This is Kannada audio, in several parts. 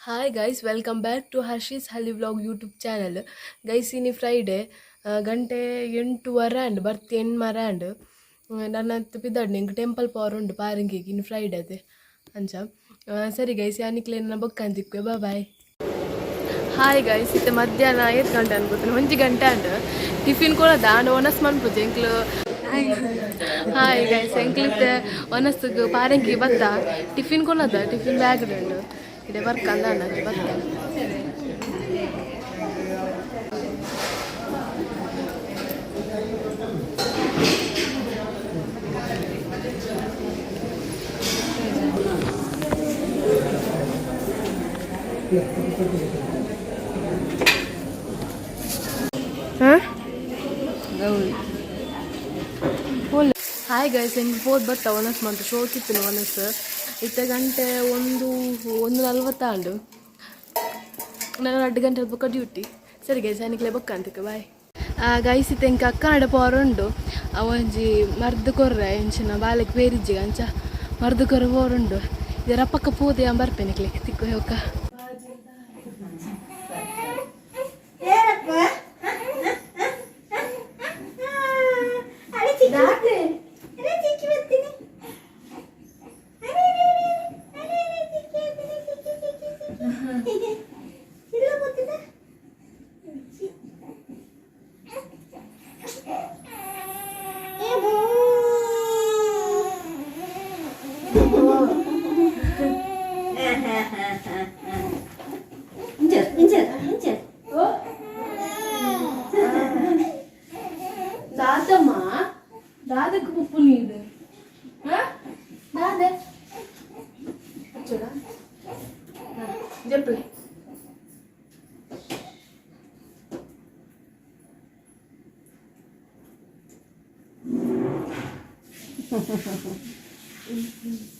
Hi guys welcome back to Harshi's Halli vlog YouTube channel guys ಇನಿ ಫ್ರೈಡೆ ಗಂಟೆ ಎಂಟುವರೆ ಅಂಡ್ ಬರ್ತಿ ಎಣ್ಮರ ಅಂಡ್ ನನ್ನ ಪಿದಾಡ್ ನಿಂಗೆ ಟೆಂಪಲ್ ಪವರ್ ಉಂಡು ಪಾರಂಗಿಗೆ ಇನ್ನು ಫ್ರೈಡೆ ಅದೇ. ಅಂಚ ಆ, ಸರಿ ಗೈಸ್ ಯಾನಿಕ್ಲೆ ನನ್ನ ಬೊಕ್ಕ ಅಂತಿಕ್ವೆ ಬಾ ಬಾಯ್ ಹಾಯ್ ಗೈಸ್ ಇತ್ತೆ ಮಧ್ಯಾಹ್ನ ಐದು ಗಂಟೆ ಅನ್ಕೋತೀನಿ ಒಂಜಿ ಗಂಟೆ ಅಂಡ್ ಟಿಫಿನ್ ಕೊಡದ ಅಂಡ್ ಒನಸ್ ಮನ್ಪುಜಿ ಎಂಕ್ಲು. ಹಾಯ್ ಗೈಸ್ ಎಂಕ್ಲಿತ್ತೆ ಒನಸ್ಗೆ ಪಾರಂಗಿ ಬತ್ತ ಟಿಫಿನ್ ಕೊನದ ಟಿಫಿನ್ ಬ್ಯಾಗ್ ಉಂಡು ಇದೆ ವರ್ಕ್ ಅಣ್ಣಗೆ ಬತ್ತ ಹಾಂ ಹಾಯ್ ಗೈಸ್ ಹೆಂಗೆ ಹೋದ್ ಬರ್ತಾ ಒನಸ್ ಮಂತ್ ಶೋ ಕಿತ್ತು ಒನಸ್ ಇತ್ತ ಗಂಟೆ ಒಂದು ಒಂದು ನಲ್ವತ್ತಾಂಡು ನಾನು ಎರಡು ಗಂಟೆ ಬೊಕ್ಕ ಡ್ಯೂಟಿ ಸರಿ ಗೈಸ್ ಅನಿಕ್ಲೆ ಬೊಕ್ಕ ಅಂತಿಕ ಬಾಯ್ ಗೈಸ್ ಇತ್ತ ಎಂಕ ಅಕ್ಕ ನಡೆ ಪವರ್ ಉಂಡು. ಅವಂಜಿ ಮರ್ದು ಕೊರ್ರೆ ಎಂಚಿನ ಬಾಲಕ್ಕೆ ಬೇರಿಜ್ಜಿಗೆ ಅಂಚ ಮರ್ದು ಕೊರ್ರೆ ಪೋರುಂಡು ಇದರ ಪಕ್ಕ ಪೋದೆ ಬರ್ಪೇನೆ ತಿಕ್ಕು ಹೋಗ ఇంచర్ ఇంచర్ ఇంచర్ ఓ దాదమ్మా దాదకు ఉప్పు నీడు చెప్పు.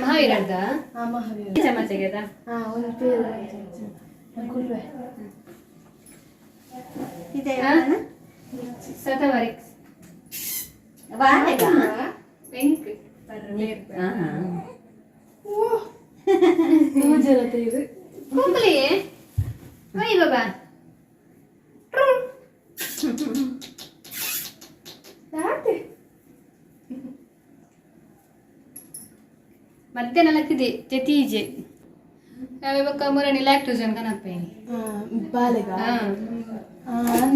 ಮಹಾವೀರಡ್ದ ಆ ಮಹಾವೀರ ಚಮಚಗೆದ ಹಾ ಒಂದು ಪೇರು ಕುಲ್ವೆ Kita Ah. yang mana? ಸತವರಿಕ್ Mana kan? ವೆಂಕ್ Ah, ನೂಜರತೆ ಇದು ಕುಂಬಲಿ ಒಯ್ ಬಾಬಾ ಮಧ್ಯಾಹ್ನ ನಲಕ್ಕಿದೆ ಜತೀಜೆ ಯಾವೆ ಬಕ್ಕ ಮುರಣಿ ಲ್ಯಾಕ್ಟೋಜನ್ ಕನಪ್ಪೇನಿ ಬಾಲೆಗ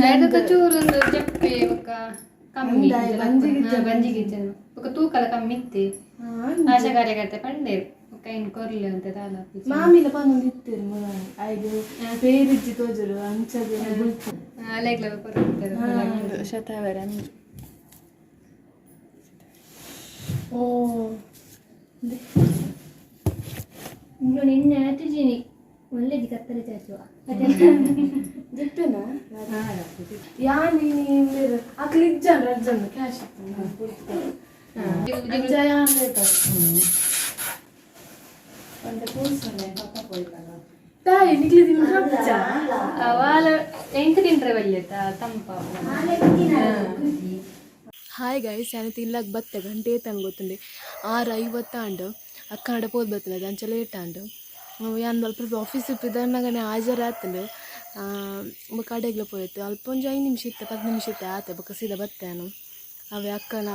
ಅದಕ್ಕೆ ಚೂರು ಒಂದು ಚಪ್ಪೆ ಬಕ್ಕ ಕಮ್ಮಿ ಬಂಜಿಗಿಜ್ಜೆ. ಬಕ್ಕ ತೂಕಲ ಕಮ್ಮಿ ಇತ್ತೆ. ಆಶಾ ಕಾರ್ಯಕರ್ತೆ ಪಂಡೇರು ಕೊರ್ಲೆ ಅಂತ ಮಾಮಿಲ ಬಂದು ಇತ್ತೇರು ಮೊಲ ಐದು ಪೇರಿಜ್ಜಿ ತೋಜರು ಅಂಚದು ಅಲೆಗ್ಲ ಕೊರ್ತಾರೆ ಶತಾವರ ಓ. ಇನ್ನು ನಿನ್ನೆ ಹಚ್ಚಿದ್ದೀನಿ ಒಳ್ಳೇದು ಕತ್ತಲೆ ಚಾಚುವ ಜಿಟ್ಟುನಾ ಯಾ ನೀನು ಅಕ್ಲಿ ಇಜ್ಜನ್ ರಜ್ಜನ್ ಕ್ಯಾಶ್ ಜಯ ಅಂತ ಒಂದು ಕೂರ್ಸಲ್ಲ ಪಾಪ ಹೋಯ್ತಲ್ಲ ತಾಯಿ ನಿಕ್ಲಿ ತಿಂದ್ರೆ ಅವಾಲ ಎಂಟು ತಿಂಟ್ರೆ ಬಲ್ಯತಾ ತಂಪ ಹಾಯ್ ಗೈಸ್ ನಾನು ತಿನ್ಲಾಕ್ ಬತ್ತೆ ಗಂಟೆ ತಂದು ಗೊತ್ತುಂಡೆ. ಆರು ಐವತ್ತಾಂಡು ಅಕ್ಕನಡ ಪೋದ್ ಬತ್ತಲ್ಲ ಅಂಚ ಲೇಟ್ ಆಂಡು ಯಾನ್ ಅಲ್ಪ ಆಫೀಸ್ ಇಪ್ಪಿದ್ದಾಗನೆ ಹಾಜರ್ ಆತಂಡು ಕಡೆಗ್ಲ ಪೋಯ್ತು. ಅಲ್ಪ ಒಂದು ಐದು ನಿಮಿಷ ಇತ್ತು ಪತ್ತು ನಿಮಿಷ ಇತ್ತು, ಆತೆ ಬಕ್ಕ ಸೀದ ಬತ್ತೇನು. ಅವೇ ಅಕ್ಕನ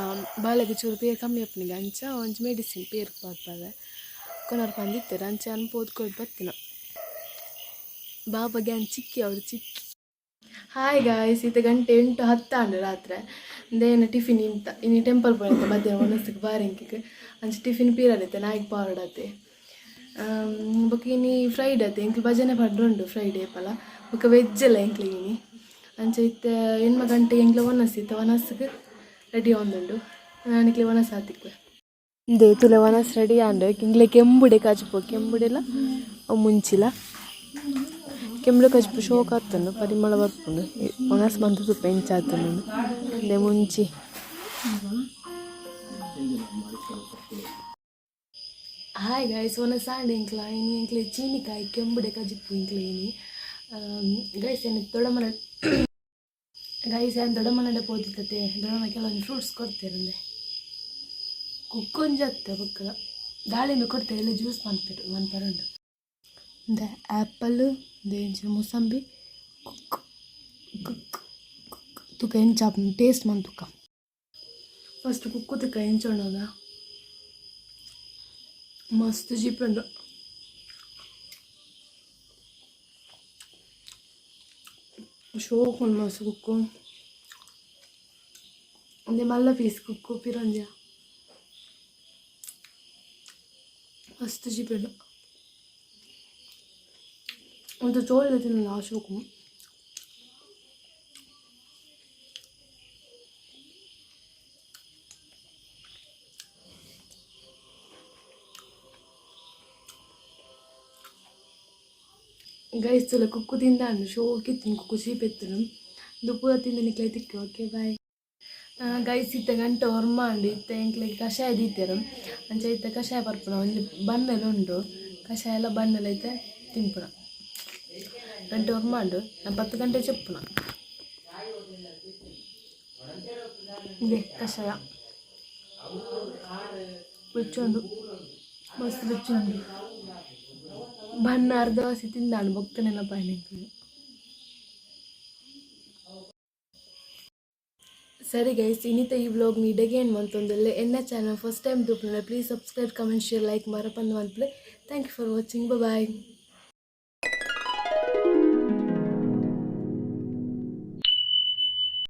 ಬಾಳೆಗೆ ಚೂರು ಪೇರು ಕಮ್ಮಿ ಅಪ್ಪನಿಗೆ ಅಂಚ ಒಂಚು ಮೆಡಿಸಿನ್ ಪೇರು ಪಾಡ್ಪಾದೆ ಕೊನರ್ ಬಂದಿತ್ತೆ ಅಂಚ ಅನ್ಪೋದ್ ಕೊಟ್ಟು ಬತ್ತಿನ. ಬಾಬಾಗೆ ಅನ್ ಚಿಕ್ಕಿ, ಅವ್ರು ಚಿಕ್ಕಿ. ಹಾಯ್ ಗಾಯ್ಸ್ ಈತ ಗಂಟೆ ಎಂಟು ಹತ್ತಾಂಡು ರಾತ್ರಿ. ದೇನ ಟಿಫಿನ್ ಇಂತ ಇನ್ನು ಟೆಂಪಲ್ ಪೋಯ್ತ ಮಧ್ಯಾಹ್ನ ಮನಸ್ಸಿಗೆ ಬಾರಿಂಕಿಗೆ ಅಂಚೆ ಟಿಫಿನ್ ಪೀರಾಡತ್ತೆ ನಾಯಿಗೆ ಪಾರಡತೆ ಬೊಕ ಇನಿ ಫ್ರೈಡೆ ಅತ್ತೆ ಎಂಕ್ಲು ಭಜನೆ ಪಡ್ರುಂಡು ಫ್ರೈಡೇ ಪಲ ಬೊಕ ವೆಜ್ ಎಲ್ಲ ಎಂಕ್ಲಿಗೆ ಇನಿ ಅಂಚೆ ಇತ್ತೆ ಎನ್ಮ ಗಂಟೆ ಎಂಕ್ಲ ಒನಸ್ ಇತ್ತ ಒನಸ್ಗೆ ರೆಡಿ ಆಂದುಂಡು ನಿಕ್ಲೆ ಒನಸ್ ಆತಿಕ್ವೆ ಇಂದೆ ತುಲೆ ಒನಸ್ ರೆಡಿ ಆಂಡ್ ಇಂಗ್ಲೆ ಕೆಂಬುಡೆ ಕಾಜಿಪು ಕೆಂಬುಡೆಲ ಅವು ಮುಂಚಿಲ ಕೆಂಬುಡೆ ಕಜ್ಪು ಶೋಕ್ ಆತನು ಪರಿಮಳ ಬರ್ಪುಂಡು. ಒಣಸ್ ಮಂತು ತುಪ್ಪ ಎಂಚಾತನು ಅದೇ ಮುಂಚಿ. ಹಾಯ್ ಗೈಸ್ ಒನ ಸಾಂಡ್ ಇಂಕ್ಲ ಇನಿ ಇಂಕ್ಲೆ ಚೀನಿಕಾಯಿ ಕೆಂಬುಡೆ ಕಜಿಪ್ಪು ಇಂಕ್ಲೆ ಇನಿ ಗೈಸ್ ಏನು ದೊಡಮನ ಗೈಸ್ ಏನು ದೊಡಮನಡೆ ಪೋದಿತ್ತತೆ ದೊಡಮನ ಕೆಲವೊಂದು ಫ್ರೂಟ್ಸ್ ಕೊಡ್ತೇರಂದೆ. ಕುಕ್ಕೊಂಜತ್ತೆ ಬುಕ್ಕ ದಾಳಿಂಬೆ ಕೊಡ್ತೇವೆ ಎಲ್ಲ ಜ್ಯೂಸ್ ಮಾಡ್ತಾರೆ ಮನ್ಪರುಂಡು ಇಂದ apple ದೇಂಚಿನ mosambi cook cook cook ತುಕ ಎಂಚ ಟೇಸ್ಟ್ ಮನ್ ತುಕ ಫಸ್ಟ್ ಕುಕ್ಕು ತುಕ ಎಂಚೋಣದ ಮಸ್ತ್ ಜಿಪ್ಪುಂಡು ಶೋಕು ಮಸ್ತ್ ಕುಕ್ಕು ಒಂದೇ ಮಲ್ಲ ಪೀಸ್ ಕುಕ್ಕು ಪಿರಂಜ ಮಸ್ತ್ ಜಿಪ್ಪುಂಡು ಒಂದು ಚೋಳಿದ ತಿನ್ನಲ್ಲ ಆ ಶೋಕು ಗೈಸ್ ತುಲ ಕುಕ್ಕು ತಿಂದಾಂಡು ಶೋಕಿತ್ತಿನ ಕುಕ್ಕು ಚೀಪೆತ್ತನು ದುಪ್ಪುರ ತಿಂದ ನಿಕ್ಲೈತಿಕ್ಕೆ ಓಕೆ ಬಾಯ್ ಗೈಸ್ ಇತ್ತ ಗಂಟೆ ಹೊರ್ಮಾಂಡು ಇತ್ತ ಎಂಕ್ಲೆ ಕಷಾಯ ದೀತೆರು ಅಂಚ ಇತ್ತ ಕಷಾಯ ಬರ್ಪುನ ಒಂಜಿ ಬನ್ನೆಲ್ಲ ಉಂಡು ಕಷಾಯ ಎಲ್ಲ ಬನ್ನೆಲ್ಲ ಐತೆ ತಿಂಪುನ ಗಂಟೆ ಹೊರ್ಮಾಂಡು ನಾನು ಪತ್ತು ಗಂಟೆ ಚೆಪ್ಪುನ ಇದೆ ಕಷಾಯ ಬೆಚ್ಚೊಂಡು ಮಸ್ತ್ ಬೆಚ್ಚೊಂಡು ಬಣ್ಣ ಅರ್ಧ ವಾಸಿ ತಿಂದಾಂಡು ಬೊಕ್ಕನೆಲ್ಲ ಪಾಯ್ನೆಂಕು ಸರಿ ಗೈಸ್ ಇನ್ನಿತ ಈ ವ್ಲಾಗ್ ನೀಡಗೆ ಏನು ಮಂತೊಂದುಲ್ಲೆ ಎನ್ನ channel first time ತೂಪುನ please subscribe comment share like ಮರಪಂದು ಮನ್ಪಲೆ thank you for watching bye